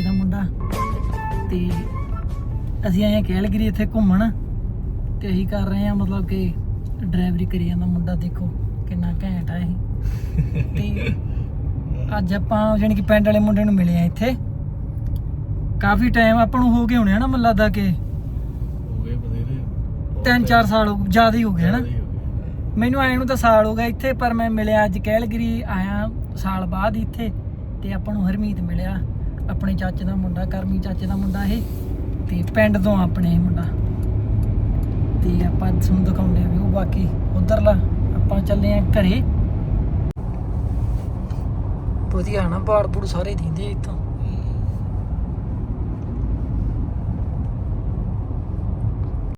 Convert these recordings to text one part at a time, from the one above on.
ਚਾਚੇ ਦਾ ਮੁੰਡਾ। ਤੇ ਅਸੀਂ ਆਏ ਕੈਲਗਰੀ ਇੱਥੇ ਘੁੰਮਣ। ਤੇ ਅਸੀਂ ਕਰ ਰਹੇ ਹਾਂ ਮਤਲਬ ਕਿ ਡਰਾਈਵਰੀ ਕਰੀ ਜਾਂਦਾ ਮੁੰਡਾ ਦੇਖੋ ਕਿੰਨਾ ਘੈਂਟ ਆ ਇਹ। ਤੇ ਅੱਜ ਆਪਾਂ ਜਾਣੀ ਕਿ ਪਿੰਡ ਵਾਲੇ ਮੁੰਡੇ ਨੂੰ ਮਿਲੇ ਆ ਇੱਥੇ। ਕਾਫੀ ਟਾਈਮ ਆਪਾਂ ਨੂੰ ਹੋ ਗਏ ਹੋਣੇ ਆ ਨਾ ਮੈਨੂੰ ਲੱਗਦਾ ਕਿ ਹੋ ਗਏ ਬਥੇਰੇ। ਤਿੰਨ ਚਾਰ ਸਾਲ ਹੋ ਜ਼ਿਆਦਾ ਹੀ ਹੋ ਗਏ ਹਨਾ। ਮੈਨੂੰ ਆਏ ਨੂੰ ਤਾਂ ਸਾਲ ਹੋ ਗਿਆ ਇੱਥੇ ਪਰ ਮੈਂ ਮਿਲਿਆ ਅੱਜ ਕੈਲਗਰੀ ਆਇਆ ਸਾਲ ਬਾਅਦ ਇੱਥੇ। ਤੇ ਆਪਾਂ ਨੂੰ ਹਰਮੀਤ ਮਿਲਿਆ। ਆਪਣੇ ਚਾਚੇ ਦਾ ਮੁੰਡਾ, ਕਰਮੀ ਚਾਚੇ ਦਾ ਮੁੰਡਾ ਇਹ, ਤੇ ਪਿੰਡ ਤੋਂ ਆਪਣੇ ਮੁੰਡਾ। ਤੇ ਆਪਾਂ ਤੁਹਾਨੂੰ ਦਿਖਾਉਂਦੇ ਆ ਵੀ ਉਹ ਬਾਕੀ ਉਧਰਲਾ, ਆਪਾਂ ਚੱਲੇ ਆ ਘਰੇ। ਵਧੀਆ ਨਾ ਪਹਾੜ ਪੂੜ ਸਾਰੇ ਦਿੰਦੇ ਇੱਥੋਂ।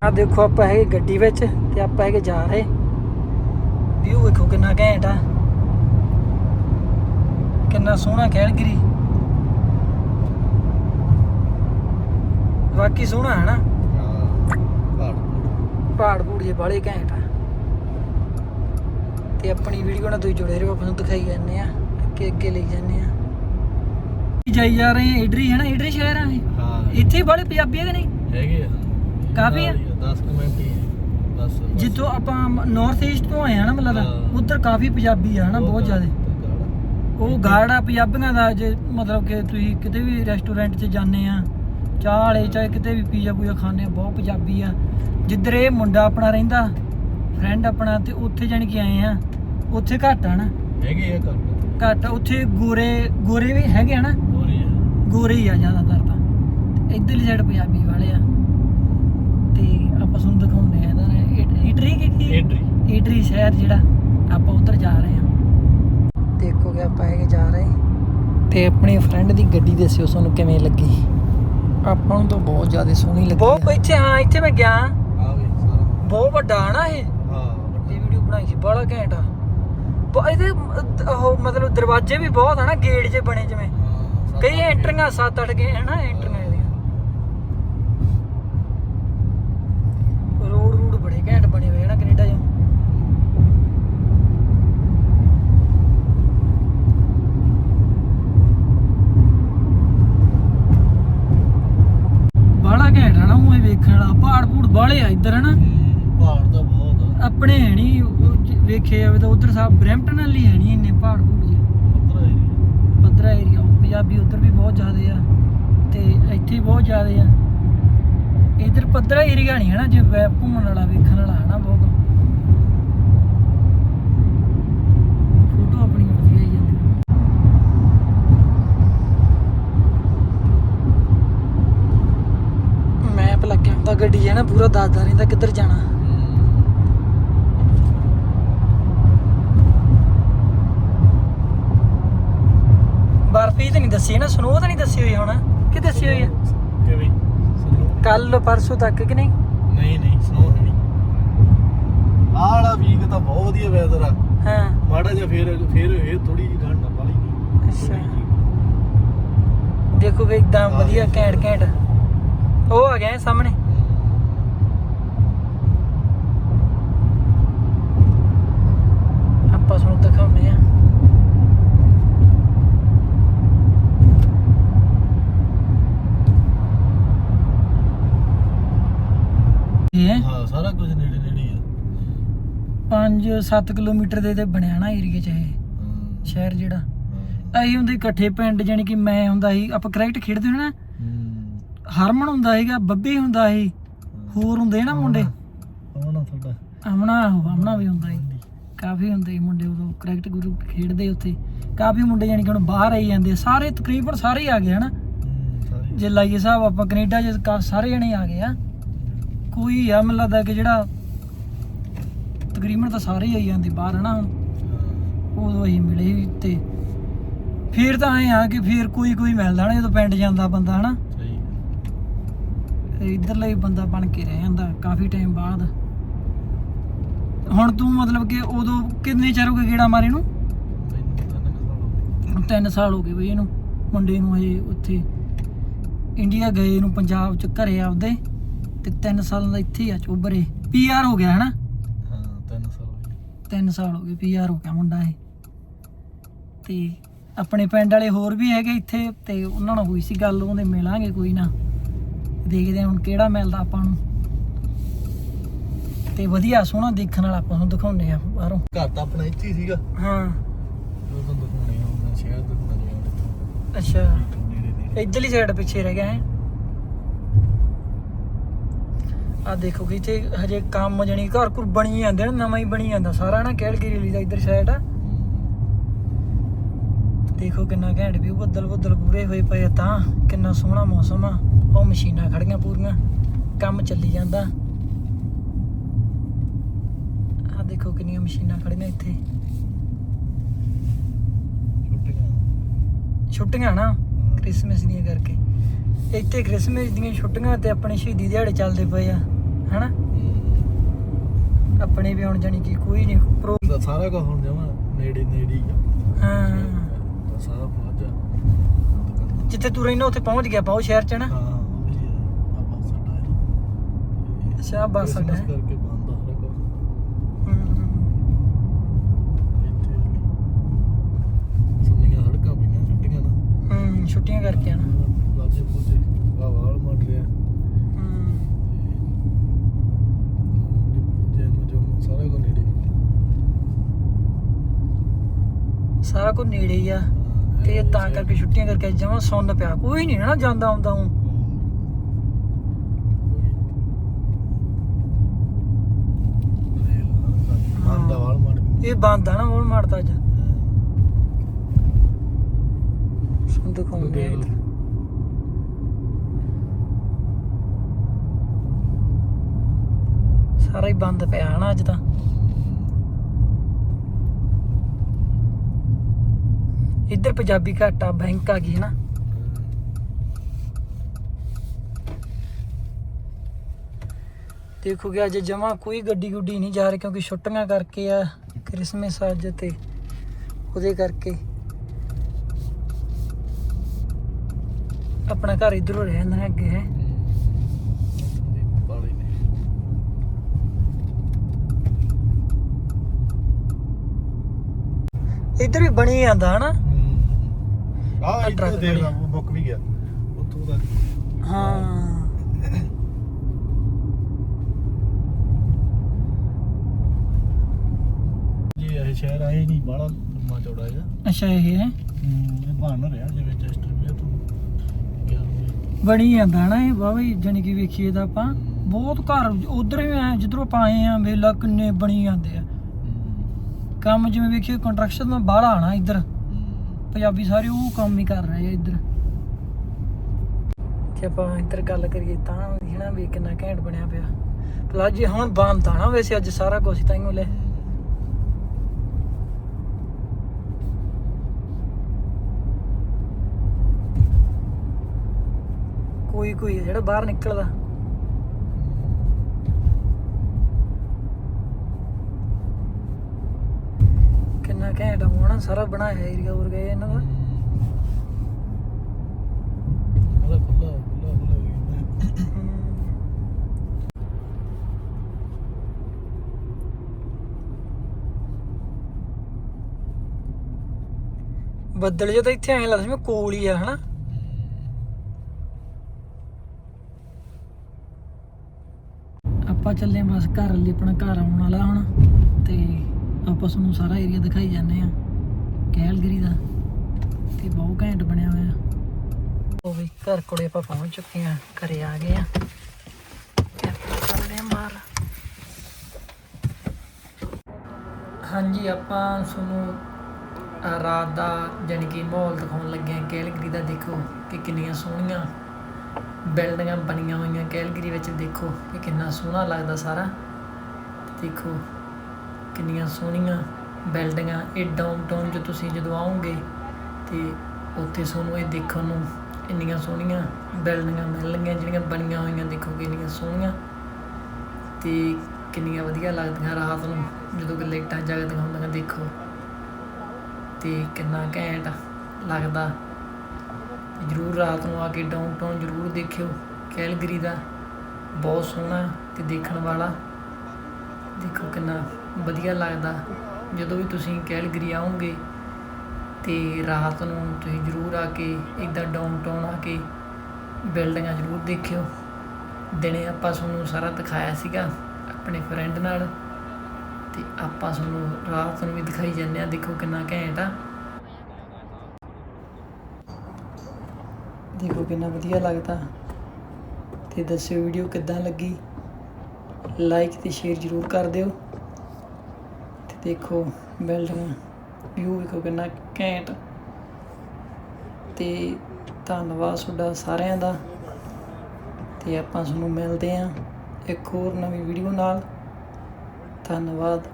ਆ ਦੇਖੋ ਆਪਾਂ ਹੈਗੇ ਗੱਡੀ ਵਿੱਚ, ਤੇ ਆਪਾਂ ਹੈਗੇ ਜਾ ਰਹੇ। ਵਿਊ ਵੇਖੋ ਕਿੰਨਾ ਘੈਂਟ ਆ। ਕਿੰਨਾ ਸੋਹਣਾ ਕੈਲਗਰੀ ਵਾਕੀ ਸੋਹਣਾ ਹੈ ਨਾ। ਪਹਾੜ ਪੂੜ। ਜੇ ਬਾਲੇ ਘੈਂਟ ਆ। ਤੇ ਆਪਣੀ ਵੀਡੀਓ ਨਾਲ ਤੁਸੀਂ ਜੁੜੇ ਰਹੋ ਆਪਾਂ ਨੂੰ ਦਿਖਾਈ ਜਾਂਦੇ ਆ ਅੱਗੇ ਅੱਗੇ ਲਈ ਜਾਂਦੇ ਆ ਜਾਈ ਜਾ ਰਹੇ ਆ ਇਡਰੀ ਹੈ ਨਾ ਇਡਰੀ ਸ਼ਹਿਰ ਆ ਇਹ? ਹਾਂ। ਇੱਥੇ ਬਾਲੇ ਪੰਜਾਬੀ ਹੈ ਕਿ ਨਹੀਂ? ਹੈਗੇ ਆ। ਕਾਫੀ ਆ? 10 ਕਮੈਂਟ ਹੀ ਬਸ। ਜਿੱਥੋਂ ਆਪਾਂ ਨਾਰਥ ਈਸਟ ਤੋਂ ਆਏ ਆ ਨਾ ਮਤਲਬ। ਉਧਰ ਕਾਫੀ ਪੰਜਾਬੀ ਆ ਨਾ ਬਹੁਤ ਜ਼ਿਆਦਾ। ਉਹ ਗਾੜਾ। ਪੰਜਾਬੀਆਂ ਦਾ ਜੇ ਮਤਲਬ ਕਿ ਤੁਸੀਂ ਕਿਤੇ ਵੀ ਰੈਸਟੋਰੈਂਟ 'ਚ ਜਾਂਦੇ ਆ ਚਾਹ ਵਾਲੇ ਚਾਹੇ ਕਿਤੇ ਵੀ ਪੀਜ਼ਾ ਪੂਜਾ ਖਾਣੇ ਆ ਬਹੁਤ ਪੰਜਾਬੀ ਆ। ਜਿੱਧਰ ਇਹ ਮੁੰਡਾ ਆਪਣਾ ਰਹਿੰਦਾ ਫਰੈਂਡ ਆਪਣਾ ਤੇ ਉੱਥੇ ਜਾਣੀ ਕਿ ਆਏ ਆ ਉੱਥੇ ਘੱਟ ਆ ਨਾ। ਹੈਗੇ ਆ ਘੱਟ। ਘੱਟ ਉੱਥੇ ਗੋਰੇ ਗੋਰੇ ਵੀ ਹੈਗੇ ਆ ਨਾ। ਰਹੀ ਹੈ ਗੋਰੇ ਹੀ ਆ ਜ਼ਿਆਦਾਤਰ ਤਾਂ। ਇੱਧਰਲੀ ਸਾਈਡ ਪੰਜਾਬੀ ਵਾਲੇ ਆ। ਤੇ ਆਪਾਂ ਤੁਹਾਨੂੰ ਦਿਖਾਉਂਦੇ ਆ ਇਹਦਾ ਇਟਰੀ ਕੀ ਕੀ? ਐਂਟਰੀ ਈਟਰੀ ਸ਼ਹਿਰ ਜਿਹੜਾ ਆਪਾਂ ਉੱਧਰ ਜਾ ਰਹੇ ਹਾਂ ਦੇਖੋਗੇ ਆਪਾਂ ਹੈਗੇ ਜਾ ਰਹੇ। ਤੇ ਆਪਣੀ ਫਰੈਂਡ ਦੀ ਗੱਡੀ ਦੱਸਿਓ ਤੁਹਾਨੂੰ ਕਿਵੇਂ ਲੱਗੀ? ਆਪਾਂ ਨੂੰ ਤਾਂ ਬਹੁਤ ਜ਼ਿਆਦਾ ਸੋਹਣੀ ਲੱਗੀ ਬਹੁਤ ਇੱਥੇ ਹਾਂ ਇੱਥੇ ਮੈਂ ਗਿਆ। ਆ ਵੀ ਸਾਰਾ। ਬਹੁਤ ਵੱਡਾ ਆ ਨਾ ਇਹ। ਹਾਂ ਇਹ ਵੀਡੀਓ ਬਣਾਈ ਸੀ ਬੜਾ ਘੈਂਟ ਆ। ਬ- ਇਹਦੇ ਅਹ, ਉਹ ਮਤਲਬ ਦਰਵਾਜ਼ੇ ਵੀ ਬਹੁਤ ਆ ਨਾ ਗੇਟ ਜੇ ਬਣੇ ਜਿਵੇਂ। ਕਈ ਐਂਟਰੀਆਂ 7-8 ਗੇ ਹੈ ਨਾ ਐਂਟਰੀਆਂ ਇਹਦੀਆਂ ਰੋਡ ਰੂਡ ਬੜੇ ਘੈਂਟ ਬਣੇ ਹੋਏ ਆ ਨਾ ਕੈਨੇਡਾ 'ਚ ਬਾਲਾ ਘੈਂਟ ਆ ਨਾ ਉਹ ਵੇਖਣ ਵਾਲਾ ਪਹਾੜ ਪੂੜ ਬਾਲੇ ਆ ਇੱਧਰ ਹਨਾ ਪਹਾੜ ਤਾਂ ਬਹੁਤ ਆ ਆਪਣੇ ਹੈ ਨਹੀਂ ਵੇਖੇ ਜਾਵੇ ਤਾਂ ਉਧਰ ਸਾਹਿਬ ਬ੍ਰੈਂਪਟਨ ਵਾਲੀ ਹੈ ਨਹੀਂ ਇੰਨੇ ਪਹਾੜ ਪੂੜ ਜੇ ਪੱਧਰਾ ਏਰੀਆ ਪੱਧਰਾ ਏਰੀਆ ਪੰਜਾਬੀ ਉਧਰ ਵੀ ਬਹੁਤ ਜ਼ਿਆਦੇ ਆ ਤੇ ਇੱਥੇ ਵੀ ਬਹੁਤ ਜ਼ਿਆਦੇ ਆ। ਇਧਰ ਪੱਧਰਾ ਏਰੀਆ ਨਹੀਂ ਹੈ ਨਾ ਜੇ ਘੁੰਮਣ ਵਾਲਾ ਵੇਖਣ ਵਾਲਾ ਹੈ ਨਾ ਬਹੁਤ। ਫੋਟੋ ਆਪਣੀ ਵਧੀਆ ਹੀ ਜਾਂਦੀ ਮੈਪ ਲੱਗਿਆ ਹੁੰਦਾ ਗੱਡੀ ਹੈ ਨਾ ਪੂਰਾ ਦੱਸਦਾ ਰਹਿੰਦਾ ਕਿੱਧਰ ਜਾਣਾ। ਤਾਂ ਨਹੀਂ ਦੱਸੀ ਨਾ ਸਨੋ ਤਾਂ ਨਹੀਂ ਦੱਸੀ ਹੋਈ ਹੁਣ। ਕਿ ਦੱਸੀ ਹੋਈ ਆ? ਕਿਵੇਂ ਕੱਲ ਪਰਸੋਂ ਤੱਕ ਕਿ ਨਹੀਂ? ਨਹੀਂ ਨਹੀਂ ਸਨੋ ਹੈ ਨਹੀਂ ਆਹ ਵਾਲਾ ਵੀਕ ਤਾਂ ਬਹੁਤ ਵਧੀਆ ਵੈਦਰ ਆ। ਹਾਂ। ਮਾੜਾ ਜਿਹਾ ਫੇਰ ਫੇਰ ਇਹ ਥੋੜੀ ਜਿਹੀ ਠੰਡ ਆ ਪਾਲੀ ਅੱਛਾ। ਦੇਖੋ ਵੀ ਇੱਕਦਮ ਵਧੀਆ ਘੈਂਟ ਘੈਂਟ ਉਹ ਆ ਗਿਆ ਸਾਹਮਣੇ ਆਪਾਂ ਤੁਹਾਨੂੰ ਦਿਖਾਉਂਦੇ ਆ ਇਹ ਹਾਂ ਸਾਰਾ ਕੁਝ ਨੇੜੇ ਨੇੜੇ ਹੀ ਆ 5-7 ਕਿਲੋਮੀਟਰ ਦੇ ਤੇ ਬਣਿਆ ਨਾ ਏਰੀਆ ਚ ਇਹ ਸ਼ਹਿਰ ਜਿਹੜਾ। ਅਸੀਂ ਹੁੰਦੇ ਇਕੱਠੇ ਪਿੰਡ ਜਾਨੀ ਕਿ ਮੈਂ ਹੁੰਦਾ ਸੀ ਆਪਾਂ ਕ੍ਰਿਕਟ ਖੇਡਦੇ ਹੁੰਦੇ ਨਾ। ਹਰਮਨ ਹੁੰਦਾ ਸੀਗਾ ਬੱਬੀ ਹੁੰਦਾ ਸੀ। ਹੋਰ ਹੁੰਦੇ ਨਾ ਮੁੰਡੇ। ਨਾ ਤੁਹਾਡਾ। ਅਮਨਾ ਵੀ ਹੁੰਦਾ ਸੀ। ਕਾਫੀ ਹੁੰਦੇ ਸੀ ਮੁੰਡੇ ਉਦੋਂ ਕ੍ਰਿਕਟ ਗੁਰੂ ਖੇਡਦੇ ਉੱਥੇ। ਕਾਫੀ ਮੁੰਡੇ ਜਾਨੀ ਕਿ ਹੁਣ ਬਾਹਰ ਆਈ ਜਾਂਦੇ ਸਾਰੇ ਤਕਰੀਬਨ ਸਾਰੇ ਆ ਗਏ ਹਨਾ। ਜੇ ਲਾਈਏ ਹਿਸਾਬ ਆਪਾਂ ਕੈਨੇਡਾ 'ਚ ਸਾਰੇ ਜਣੇ ਆ ਗਏ ਆ। ਕੋਈ ਆ ਮੈਨੂੰ ਲੱਗਦਾ ਕਿ ਜਿਹੜਾ ਤਕਰੀਬਨ ਤਾਂ ਸਾਰੇ ਹੀ ਆਈ ਜਾਂਦੇ ਬਾਹਰ ਹਨਾ? ਹੁਣ ਉਦੋਂ ਅਸੀਂ ਮਿਲੇ ਤੇ ਫਿਰ ਤਾਂ ਐ ਆ ਕਿ ਫਿਰ ਕੋਈ ਕੋਈ ਮਿਲਦਾ ਨਾ ਜਦੋਂ ਪਿੰਡ ਜਾਂਦਾ ਬੰਦਾ ਹਨਾ? ਸਹੀ ਇੱਧਰਲਾ ਹੀ ਬੰਦਾ ਬਣ ਕੇ ਰਹਿ ਜਾਂਦਾ ਕਾਫੀ ਟਾਈਮ ਬਾਅਦ। ਹੁਣ ਤੂੰ ਮਤਲਬ ਕਿ ਉਦੋਂ ਕਿੰਨੇ ਚਿਰ ਹੋ ਗਏ ਗੇੜਾ ਮਾਰੇ ਨੂੰ? ਸਾਲ ਹੋ ਗਏ। ਤਿੰਨ ਸਾਲ ਹੋ ਗਏ ਬਈ ਇਹਨੂੰ ਮੁੰਡੇ ਨੂੰ ਹਜੇ ਉੱਥੇ ਇੰਡੀਆ ਗਏ ਨੂੰ ਪੰਜਾਬ ਚ ਘਰੇ ਆਪਦੇ ਤੇ ਤਿੰਨ ਸਾਲਾਂ ਦਾ ਇੱਥੇ ਆ ਚੋਬਰੇ। ਪੀਆਰ ਹੋ ਗਿਆ ਹਨਾ? ਤਿੰਨ ਸਾਲ ਹੋ ਗਏ ਪੀਆਰ ਹੋ ਗਿਆ ਮੁੰਡਾ ਇਹ। ਤੇ ਆਪਣੇ ਪਿੰਡ ਵਾਲੇ ਹੋਰ ਵੀ ਹੈਗੇ ਇੱਥੇ ਤੇ ਉਹਨਾਂ ਨਾਲ ਹੋਈ ਸੀ ਗੱਲ ਉਹਦੇ ਮਿਲਾਂਗੇ ਕੋਈ ਨਾ। ਦੇਖਦੇ ਹਾਂ ਹੁਣ ਕਿਹੜਾ ਮਿਲਦਾ ਆਪਾਂ ਨੂੰ। ਤੇ ਵਧੀਆ ਸੋਹਣਾ ਦੇਖਣ ਵਾਲਾ ਆਪਾਂ ਨੂੰ ਦਿਖਾਉਂਦੇ ਆ ਬਾਹਰੋਂ। ਘਰ ਤਾਂ ਆਪਣਾ ਇੱਥੇ ਹੀ ਸੀਗਾ। ਹਾਂ। ਉਹ ਤਾਂ ਦਿਖਾਉਣੇ ਆ ਉਹਨਾਂ ਸ਼ਹਿਰ ਦਿਖਾਉਣੇ ਆ ਅੱਛਾ। ਇੱਧਰਲੀ ਸਾਈਡ ਪਿੱਛੇ ਰਹਿ ਗਿਆ ਹੈ ਆ ਦੇਖੋ ਕਿ ਇੱਥੇ ਹਜੇ ਕੰਮ ਜਣੀ ਘਰ ਘਰ ਬਣੀ ਜਾਂਦੇ ਨੇ ਨਵਾਂ ਹੀ ਬਣੀ ਜਾਂਦਾ। ਸਾਰਾ ਨਾ ਕੈਲਗਰੀ ਦਾ ਇੱਧਰ ਸਾਈਡ ਆ। ਦੇਖੋ ਕਿੰਨਾ ਘੈਂਟ ਵੀ ਬੱਦਲ ਬੱਦਲ ਪੂਰੇ ਹੋਏ ਪਏ ਤਾਂ। ਕਿੰਨਾ ਸੋਹਣਾ ਮੌਸਮ ਆ। ਉਹ ਮਸ਼ੀਨਾਂ ਖੜੀਆਂ ਪੂਰੀਆਂ ਕੰਮ ਚੱਲੀ ਜਾਂਦਾ। ਆ ਦੇਖੋ ਕਿੰਨੀਆਂ ਮਸ਼ੀਨਾਂ ਖੜੀਆਂ ਇੱਥੇ। ਛੁੱਟੀਆਂ। ਛੁੱਟੀਆਂ ਨਾ ਕ੍ਰਿਸਮਸ ਦੀਆਂ ਕਰਕੇ। ਇੱਥੇ ਕ੍ਰਿਸਮਸ ਦੀਆਂ ਛੁੱਟੀਆਂ ਤੇ ਆਪਣੇ ਸ਼ਹੀਦੀ ਦਿਹਾੜੇ ਚੱਲਦੇ ਪਏ ਆ ਹਨਾ? ਆਪਣੇ ਵੀ ਹੁਣ ਜਾਨੀ ਕਿ ਕੋਈ ਨਹੀਂ ਪ੍ਰੋ ਸਾਰਾ ਕੁਝ ਹੁਣ ਜਮਾ ਨੇੜੇ ਨੇੜੇ ਹੀ ਆ। ਹਾਂ। ਤਾਂ ਸਾਰਾ ਪਹੁੰਚ ਜਾ ਜਿੱਥੇ ਤੂੰ ਰਹਿਣਾ ਉੱਥੇ ਪਹੁੰਚ ਗਿਆ ਪਾਉ ਸ਼ਹਿਰ ਚ ਨਾ? ਹਾਂ ਹੈ। ਅੱਛਾ, ਬੱਸ ਅੱਡਾ ਹੈ। ਕਰਕੇ ਬੰਦ ਆ ਹਮ, ਇੱਥੇ ਸੁਣੀਆਂ ਸੜਕਾਂ ਪਈਆਂ ਛੁੱਟੀਆਂ ਨਾ। ਹਮ ਛੁੱਟੀਆਂ ਕਰਕੇ ਨਾ ਵਾਲ ਸਾਰਾ ਕੁਝ ਨੇੜੇ ਸਾਰਾ ਕੁਝ ਨੇੜੇ ਹੀ ਆ। ਤੇ ਇਹ ਤਾਂ ਕਰਕੇ ਛੁੱਟੀਆਂ ਕਰਕੇ ਜਮਾਂ ਸੁੰਨ ਪਿਆ। ਕੋਈ ਨਹੀਂ ਨਾ ਜਾਂਦਾ ਆਉਂਦਾ ਹੂੰ। ਵਾਲ ਇਹ ਬੰਦ ਆ ਨਾ ਉਹ ਮਾਰਦਾ ਅੱਜ। ਸੁਣ ਦਿਖਾਉਂਦੇ ਆ। ਸਾਰਾ ਹੀ ਬੰਦ ਪਿਆ ਹਨਾ ਅੱਜ ਤਾਂ। ਇੱਧਰ ਪੰਜਾਬੀ ਘਾਟਾ ਬੈਂਕ ਆ ਗਈ ਹਨਾ। ਦੇਖੋ ਕਿ ਅੱਜ ਜਮਾ ਕੋਈ ਗੱਡੀ ਗੁੱਡੀ ਨਹੀਂ ਜਾ ਰਹੀ ਕਿਉਂਕਿ ਛੁੱਟੀਆਂ ਕਰਕੇ ਆ, ਕ੍ਰਿਸਮਸ ਅੱਜ ਤੇ ਉਹਦੇ ਕਰਕੇ। ਆਪਣਾ ਘਰ ਇਧਰੋਂ ਰਹਿ ਜਾਂਦਾ ਅੱਗੇ, ਹੈ ਪਾਲੇ ਨੇ ਇੱਧਰ ਵੀ ਬਣੀ ਜਾਂਦਾ ਹਨਾ? ਆ ਇੱਧਰ ਦੇਖ। ਲਾ ਬੁੱਕ ਵੀ ਗਿਆ। ਉੱਥੋਂ ਦਾ। ਹਾਂ। ਜੀ ਇਹ ਸ਼ਹਿਰ ਆਏ ਨਹੀਂ ਬਾਹਲਾ ਲੰਮਾ ਚੌੜਾ ਜਿਹਾ। ਅੱਛਾ ਇਹ ਹੈ? ਹੂੰ ਇਹ ਬਣ ਰਿਹਾ ਜਿਵੇਂ ਜਸਟ ਵੀ ਤੂੰ। ਬਣੀ ਜਾਂਦਾ ਹਨਾ ਇਹ? ਵਾਹ ਵੀ ਜਾਨੀ ਕਿ ਵੇਖੀਏ ਤਾਂ ਆਪਾਂ। ਬਹੁਤ ਘਰ ਉਧਰ ਵੀ ਆ ਜਿੱਧਰੋਂ ਆਪਾਂ ਆਏ ਆ ਵੇਲਾ ਕਿੰਨੇ ਬਣੀ ਜਾਂਦੇ ਆ। ਹੂੰ ਕੰਮ ਜਿਵੇਂ ਵੇਖੀਏ ਕੰਸਟਰਕਸ਼ਨ ਦਾ ਬਾਹਲਾ ਆਣਾ ਇੱਧਰ। ਹੂੰ। ਪੰਜਾਬੀ ਸਾਰੇ ਉਹ ਕੰਮ ਹੀ ਕਰ ਰਹੇ ਆ ਇੱਧਰ। ਜੇ ਆਪਾਂ ਇੱਧਰ ਗੱਲ ਕਰੀਏ ਤਾਂ ਵੀ ਹਨਾ ਵੀ ਕਿੰਨਾ ਘੈਂਟ ਬਣਿਆ ਪਿਆ। ਭਲਾ ਜੇ ਹੁਣ ਬੰਦ ਆ ਨਾ ਵੈਸੇ ਅੱਜ ਸਾਰਾ ਕੁਝ ਤਾਂ ਹੀ ਲੈ ਕੋਈ ਕੋਈ ਹੈ ਜਿਹੜਾ ਬਾਹਰ ਨਿਕਲਦਾ। ਕਿੰਨਾ ਘੈਂਟ ਹੋਣਾ ਸਾਰਾ ਬਣਾਇਆ ਏਰੀਆ ਹੋਰ ਗਏ ਇਹਨਾਂ ਦਾ ਉਹਦਾ ਖੁੱਲਾ ਖੁੱਲਾ ਖੁੱਲਾ ਹੋ ਗਿਆ ਹਮ। ਬੱਦਲ ਜਿਹਾ ਤਾਂ ਇੱਥੇ ਐਂ ਲੱਗਦਾ ਜਿਵੇਂ ਕੋਲ ਹੀ ਆ ਹਨਾ ਆਪਾਂ ਚੱਲੇ ਬਸ ਘਰ ਲਈ ਆਪਣਾ ਘਰ ਆਉਣ ਵਾਲਾ ਹੁਣ ਤੇ ਆਪਾਂ ਤੁਹਾਨੂੰ ਸਾਰਾ ਏਰੀਆ ਦਿਖਾਈ ਜਾਂਦੇ ਆ ਕੈਲਗਰੀ ਦਾ। ਤੇ ਬਹੁਤ ਘੈਂਟ ਬਣਿਆ ਹੋਇਆ। ਉਹ ਵੀ, ਘਰ ਕੋਲੇ ਆਪਾਂ ਪਹੁੰਚ ਚੁੱਕੇ ਆ ਘਰੇ ਆ ਗਏ ਆ ਚੱਲਦੇ ਆ ਬਾਹਰ। ਹਾਂਜੀ, ਆਪਾਂ ਤੁਹਾਨੂੰ ਰਾਤ ਦਾ ਜਾਣੀ ਕਿ ਮਾਹੌਲ ਦਿਖਾਉਣ ਲੱਗੇ ਆ ਕੈਲਗਰੀ ਦਾ ਦੇਖੋ ਕਿ ਕਿੰਨੀਆਂ ਸੋਹਣੀਆਂ ਬਿਲਡਿੰਗਾਂ ਬਣੀਆਂ ਹੋਈਆਂ। ਕੈਲਗਰੀ ਵਿੱਚ ਦੇਖੋ ਕਿ ਕਿੰਨਾ ਸੋਹਣਾ ਲੱਗਦਾ ਸਾਰਾ। ਦੇਖੋ। ਕਿੰਨੀਆਂ ਸੋਹਣੀਆਂ ਬਿਲਡਿੰਗਾਂ, ਇਹ ਡਾਊਨਟਾਊਨ 'ਚ ਤੁਸੀਂ ਜਦੋਂ ਆਓਗੇ ਅਤੇ ਉੱਥੇ ਤੁਹਾਨੂੰ ਇਹ ਦੇਖਣ ਨੂੰ ਇੰਨੀਆਂ ਸੋਹਣੀਆਂ ਬਿਲਡਿੰਗਾਂ ਮਿਲਣਗੀਆਂ, ਜਿਹੜੀਆਂ ਬਣੀਆਂ ਹੋਈਆਂ ਦੇਖੋ ਕਿੰਨੀਆਂ ਸੋਹਣੀਆਂ ਅਤੇ ਕਿੰਨੀਆਂ ਵਧੀਆ ਲੱਗਦੀਆਂ ਰਾਤ ਨੂੰ, ਜਦੋਂ ਕਿ ਲਾਈਟਾਂ ਜਗਦੀਆਂ ਹੁੰਦੀਆਂ ਦੇਖੋ ਅਤੇ ਕਿੰਨਾ ਘੈਂਟ ਲੱਗਦਾ। ਜਰੂਰ ਰਾਤ ਨੂੰ ਆ ਕੇ ਡਾਊਨਟਾਊਨ ਜਰੂਰ ਦੇਖਿਓ, ਕੈਲਗਰੀ ਦਾ ਬਹੁਤ ਸੋਹਣਾ ਤੇ ਦੇਖਣ ਵਾਲਾ। ਦੇਖੋ ਕਿੰਨਾ ਵਧੀਆ ਲੱਗਦਾ। ਜਦੋਂ ਵੀ ਤੁਸੀਂ ਕੈਲਗਰੀ ਆਓਗੇ ਤੇ ਰਾਤ ਨੂੰ ਤੁਸੀਂ ਜ਼ਰੂਰ ਆ ਕੇ ਇੱਦਾਂ ਡਾਊਨਟਾਊਨ ਆ ਕੇ ਬਿਲਡਿੰਗਾਂ ਜ਼ਰੂਰ ਦੇਖਿਓ। ਦਿਨੇ ਆਪਾਂ ਤੁਹਾਨੂੰ ਸਾਰਾ ਦਿਖਾਇਆ ਸੀਗਾ ਆਪਣੇ ਫਰੈਂਡ ਨਾਲ ਤੇ ਆਪਾਂ ਤੁਹਾਨੂੰ ਰਾਤ ਨੂੰ ਵੀ ਦਿਖਾਈ ਜਾਂਦੇ ਆ ਦੇਖੋ ਕਿੰਨਾ ਘੈਂਟ ਆ। ਦੇਖੋ ਕਿੰਨਾ ਵਧੀਆ ਲੱਗਦਾ। ਤੇ ਦੱਸਿਓ ਵੀਡੀਓ ਕਿੱਦਾਂ ਲੱਗੀ। ਲਾਈਕ ਤੇ ਸ਼ੇਅਰ ਜ਼ਰੂਰ ਕਰ ਦਿਓ। ਦੇਖੋ ਬਿਲਡਿੰਗ ਵਿਊ ਵੇਖੋ ਕਿੰਨਾ ਘੈਂਟ। ਤੇ ਧੰਨਵਾਦ ਤੁਹਾਡਾ ਸਾਰਿਆਂ ਦਾ। ਤੇ ਆਪਾਂ ਤੁਹਾਨੂੰ ਮਿਲਦੇ ਆਂ ਇੱਕ ਹੋਰ ਨਵੀਂ ਵੀਡੀਓ ਨਾਲ। ਧੰਨਵਾਦ।